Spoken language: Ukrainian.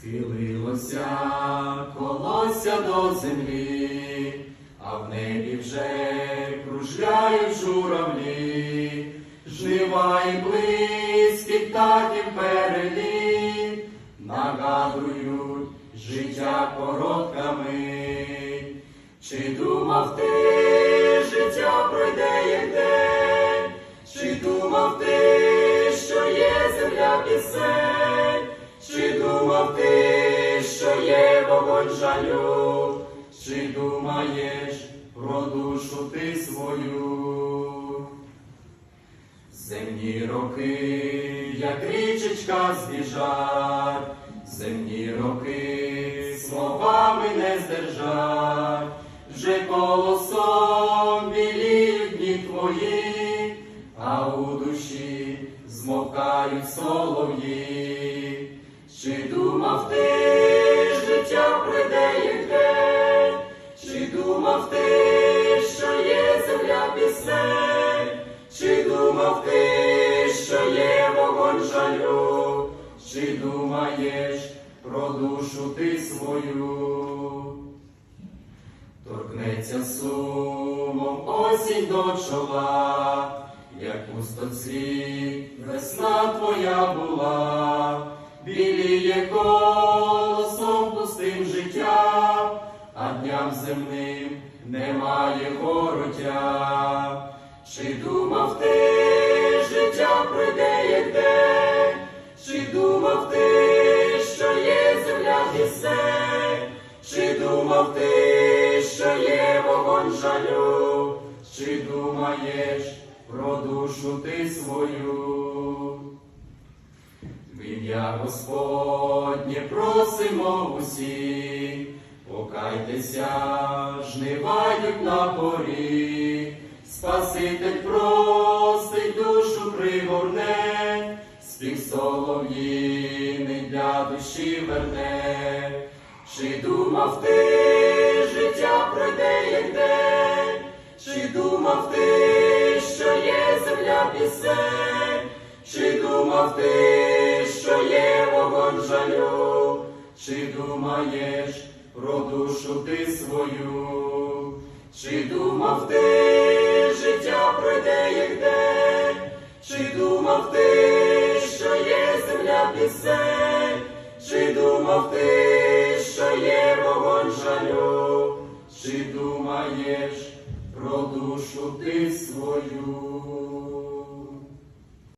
Схилилося колося до землі, а в небі вже кружляють журавлі, жнива і близькі птахів переліт, нагадують життя коротками. Чи думав ти, вогонь жалю, чи думаєш про душу ти свою? Земні роки, як річечка збіжать, земні роки словами не здержать, вже колосом біліють дні твої, а у душі змовкають солов'ї. Чи думав ти, життя пройде як день, чи думав ти, що є земля пісень, чи думав ти, що є вогонь жалю, чи думаєш про душу ти свою? Торкнеться сумом осінь до чола, як пустоцвіт весна твоя була, біліє колосом дням земним немає вороття. Чи думав ти, життя пройде як день, чи думав ти, що є земля пісень, чи думав ти, що є вогонь жалю, чи думаєш про душу ти свою? В ім'я Господнє просимо усі, покайтеся, жнивають на порі, Спаситель просить душу пригорне, спів солов'їний для душі верне. Чи думав ти, життя пройде як день, чи думав ти, що є земля пісень, чи думав ти, що є вогонь жалю, чи думаєш про душу ти свою, чи думав ти, життя пройде як день, чи думав ти, що є земля пісень, чи думав ти, що є вогонь жалю, чи думаєш про душу ти свою?